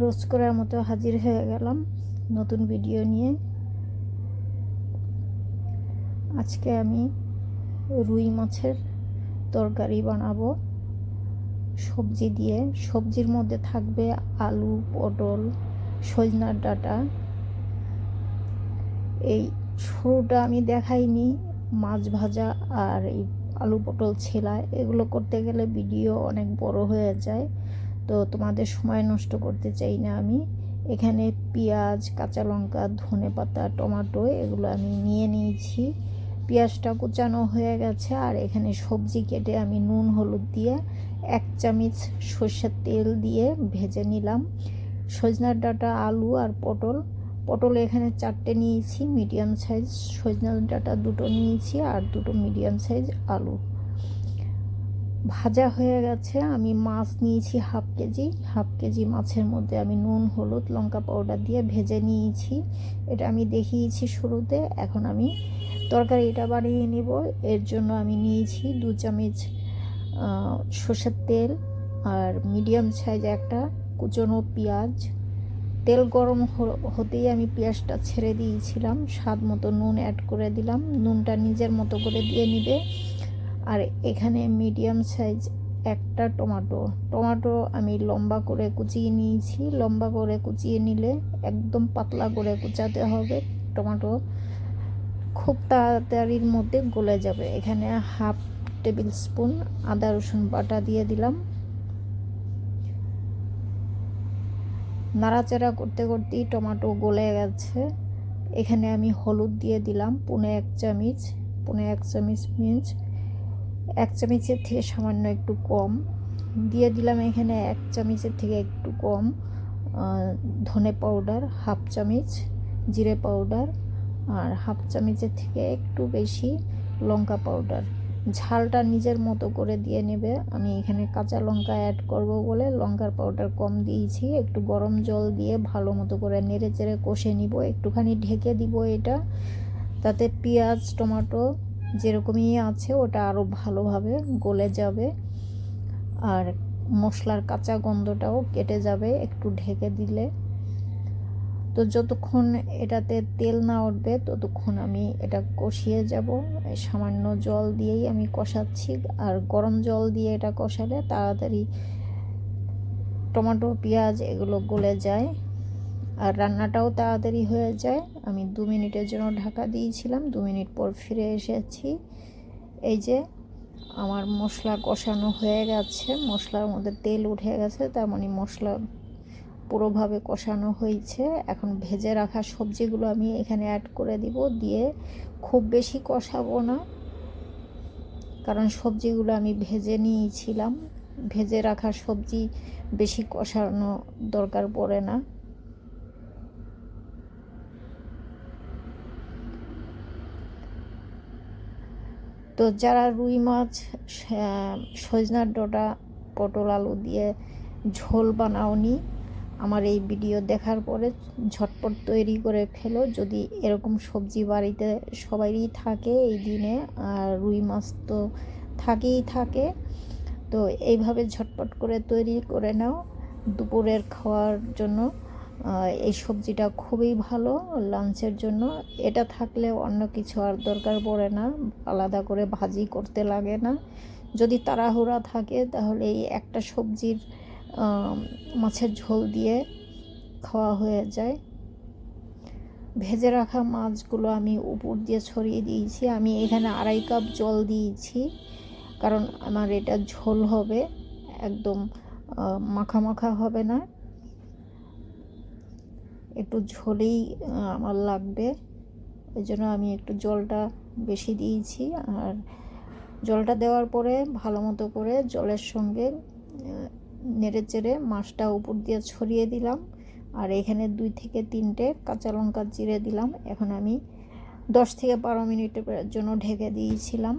রোজ করার মতো হাজির হয়ে গেলাম নতুন ভিডিও নিয়ে। আজকে আমি রুই মাছের তরকারি বানাবো। সবজি দিয়ে। সবজির মধ্যে থাকবে আলু, পটল, সজনার ডাঁটা। এই শুরুটা আমি দেখাইনি, মাছ ভাজা আর এই আলু পটল ছেলা, এগুলো করতে গেলে ভিডিও অনেক বড় হয়ে যায়। তো তোমাদের সময় নষ্ট করতে চাই না আমি। এখানে পেঁয়াজ, কাঁচা লঙ্কা, ধনে পাতা, টমেটো এগুলো আমি নিয়ে নিয়েছি। পেঁয়াজটা কুচানো হয়ে গেছে আর এখানে সবজি কেটে আমি নুন, হলুদ দিয়ে এক চামচ সর্ষের তেল দিয়ে ভেজে নিলাম। সজনার ডাঁটা, আলু আর পটল। পটল এখানে চারটে নিয়েছি, মিডিয়াম সাইজ। সজনার ডাঁটা দুটো নিয়েছি আর দুটো মিডিয়াম সাইজ আলু। ভাজা হয়ে গেছে। আমি মাছ নিয়েছি হাফ কেজি। হাফ কেজি মাছের মধ্যে আমি নুন, হলুদ, লঙ্কা পাউডার দিয়ে ভেজে নিয়েছি। এটা আমি দেখিয়েছি শুরুতে। এখন আমি তরকারিটা বানিয়ে নিব। এর জন্য আমি নিয়েছি দু চামচ সর্ষের তেল আর মিডিয়াম সাইজ একটা কুচনো পেঁয়াজ। তেল গরম হতেই আমি পেঁয়াজটা ছেড়ে দিয়েছিলাম। স্বাদ মতো নুন অ্যাড করে দিলাম। নুনটা নিজের মতো করে দিয়ে নিবে। আর এখানে মিডিয়াম সাইজ একটা টমেটো টমেটো আমি লম্বা করে কুচিয়ে নিয়েছি। লম্বা করে কুচিয়ে নিলে একদম পাতলা করে কুচাতে হবে। টমেটো খুব তাড়াতাড়ির মধ্যে গলে যাবে। এখানে হাফ টেবিল স্পুন আদা, রসুন বাটা দিয়ে দিলাম। নাড়াচাড়া করতে করতেই টমাটো গলে গেছে। এখানে আমি হলুদ দিয়ে দিলাম, পুনে এক চামচ। পুনে এক চামচ মিঞ্চ এক চামচের থেকে সামান্য একটু কম। দিয়ে দিলাম এখানে এক চামচের থেকে একটু কম ধনে পাউডার হাফ চামচ, জিরে পাউডার আর হাফ চামচের থেকে একটু বেশি লঙ্কা পাউডার ঝালটা নিজের মতো করে দিয়ে নেবে। আমি এখানে কাঁচা লঙ্কা অ্যাড করব বলে লঙ্কার পাউডার কম দিয়েছি। একটু গরম জল দিয়ে ভালো মতো করে নেড়ে চেড়ে কষে নিব। একটুখানি ঢেকে দিব এটা। তাতে পেঁয়াজ, টমেটো যেরকমই আছে ওটা আরও ভালোভাবে গলে যাবে। আর মশলার কাঁচা গন্ধটাও কেটে যাবে একটু ঢেকে দিলে। তো যতক্ষণ এটাতে তেল না উঠবে, ততক্ষণ আমি এটা কষিয়ে যাব। সামান্য জল দিয়েই আমি কষাচ্ছি। আর গরম জল দিয়ে এটা কষালে তাড়াতাড়ি টমেটো, পেঁয়াজ এগুলো গলে যায়। আর রান্নাটাও তাড়াতাড়ি হয়ে যায়। আমি দু মিনিটের জন্য ঢাকা দিয়েছিলাম। দু মিনিট পর ফিরে এসেছি। এই যে আমার মশলা কষানো হয়ে গেছে। মশলার মধ্যে তেল উঠে গেছে তার মানে মশলা পুরোভাবে কষানো হয়েছে। এখন ভেজে রাখা সবজিগুলো আমি এখানে অ্যাড করে দিব। দিয়ে খুব বেশি কষাবো না, কারণ সবজিগুলো আমি ভেজে নিয়েছিলাম। ভেজে রাখা সবজি বেশি কষানো দরকার পড়ে না। তো যারা রুই মাছ সজনার ডোটা পটল আলু দিয়ে ঝোল বানাওনি, আমার এই ভিডিও দেখার পরে ঝটপট তৈরি করে ফেলো। যদি এরকম সবজি বাড়িতে সবারই থাকে এই দিনে, আর রুই মাছ তো থাকেই থাকে, তো এইভাবে ঝটপট করে তৈরি করে নাও দুপুরের খাওয়ার জন্য। এই সবজিটা খুবই ভালো লাঞ্চের জন্য। এটা থাকলে অন্য কিছু আর দরকার পড়ে না। আলাদা করে ভাজি করতে লাগে না। যদি তাড়াহুড়া থাকে, তাহলে এই একটা সবজির মাছের ঝোল দিয়ে খাওয়া হয়ে যায়। ভেজে রাখা মাছগুলো আমি উপর দিয়ে ছড়িয়ে দিয়েছি। আমি এখানে আড়াই কাপ জল দিয়েছি, কারণ আমার এটা ঝোল হবে। একদম মাখা মাখা হবে না। একটু ঝোলেই আমার লাগবে। ওই জন্য আমি একটু জলটা বেশি দিয়েছি। আর জলটা দেওয়ার পরে ভালো মতো করে জলের সঙ্গে নেড়ে চেড়ে মাছটা উপর দিয়ে ছড়িয়ে দিলাম। আর এখানে দুই থেকে তিনটে কাঁচা লঙ্কা চিড়ে দিলাম। এখন আমি দশ থেকে বারো মিনিটের জন্য ঢেকে দিয়েছিলাম।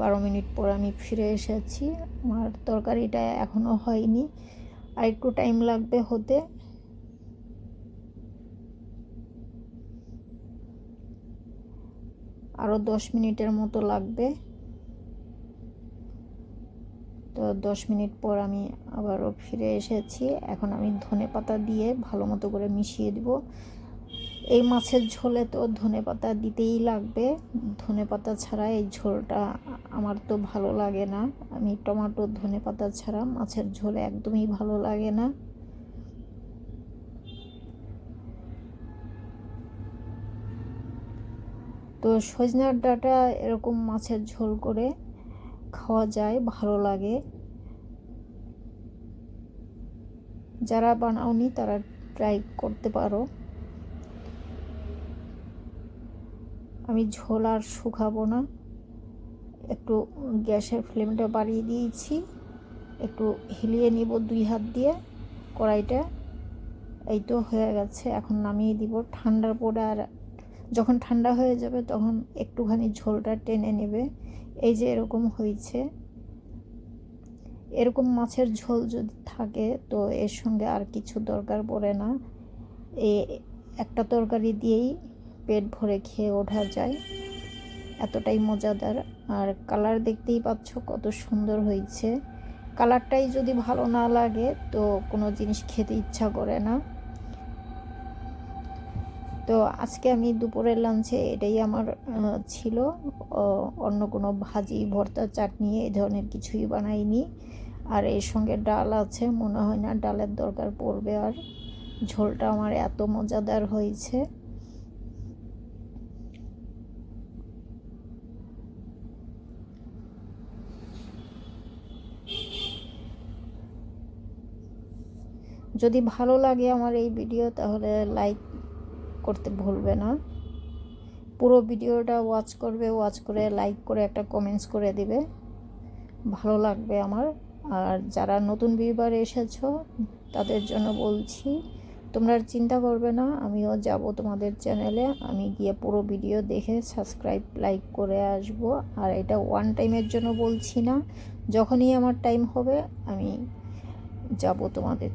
বারো মিনিট পর আমি ফিরে এসেছি। আমার তরকারিটা এখনও হয়নি। আর একটু টাইম লাগবে হতে। আরও দশ মিনিটের মতো লাগবে। তো দশ মিনিট পর আমি আবারও ফিরে এসেছি। এখন আমি ধনে পাতা দিয়ে ভালো মতো করে মিশিয়ে দিব। এই মাছের ঝোলে তো ধনে পাতা দিতেই লাগবে। ধনে পাতা ছাড়া এই ঝোলটা আমার তো ভালো লাগে না। আমি টমেটো ধনে পাতা ছাড়া মাছের ঝোলে একদমই ভালো লাগে না। তো সজনার ডাটা এরকম মাছের ঝোল করে খাওয়া যায়, ভালো লাগে। যারা বানাওনি তারা ট্রাই করতে পারো। আমি ঝোল আর শুকাবো না। একটু গ্যাসের ফ্লেমটা বাড়িয়ে দিয়েছি। একটু হিলিয়ে নিব দুই হাত দিয়ে কড়াইটা। এই তো হয়ে গেছে, এখন নামিয়ে দিব। ঠান্ডার পরে আর যখন ঠান্ডা হয়ে যাবে তখন একটুখানি ঝোলটা টেনে নেবে। এই যে এরকম হয়েছে। এরকম মাছের ঝোল যদি থাকে তো এর সঙ্গে আর কিছু দরকার পড়ে না। এই একটা তরকারি দিয়েই পেট ভরে খেয়ে ওঠা যায়। এতটাই মজাদার। আর কালার দেখতেই পাচ্ছ কত সুন্দর হয়েছে। কালারটাই যদি ভালো না লাগে তো কোনো জিনিস খেতে ইচ্ছা করে না। তো আজকে আমি দুপুরের লাঞ্চে এটাই আমার ছিল। অন্য কোনো ভাজি, ভর্তা, চাটনি এই ধরনের কিছুই বানাইনি। আর এর সঙ্গে ডাল আছে, মনে হয় না ডালের দরকার পড়বে আর। ঝোলটা আমার এত মজাদার হয়েছে। যদি ভালো লাগে আমার এই ভিডিও তাহলে লাইক করতে ভুলবে না। পুরো ভিডিওটা ওয়াচ করবে ওয়াচ করে লাইক করে একটা কমেন্টস করে দিবে। ভালো লাগবে আমার। আর যারা নতুন ভিউবার এসেছ, তাদের জন্য বলছি, তোমরা চিন্তা করবে না, আমিও যাব তোমাদের চ্যানেলে আমি গিয়ে পুরো ভিডিও দেখে সাবস্ক্রাইব লাইক করে আসব। আর এটা ওয়ান টাইমের জন্য বলছি না, যখনই আমার টাইম হবে, আমি যাব তোমাদের